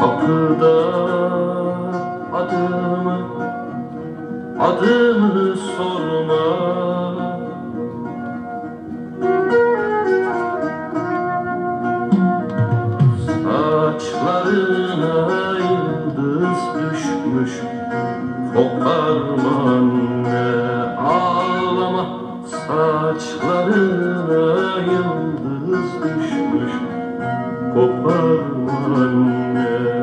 Kapıda adımı Adımı sorma. Saçlarına yıldız düşmüş. Koparma ne ağlama. Saçlarına yıldız düşmüş. Koparma ne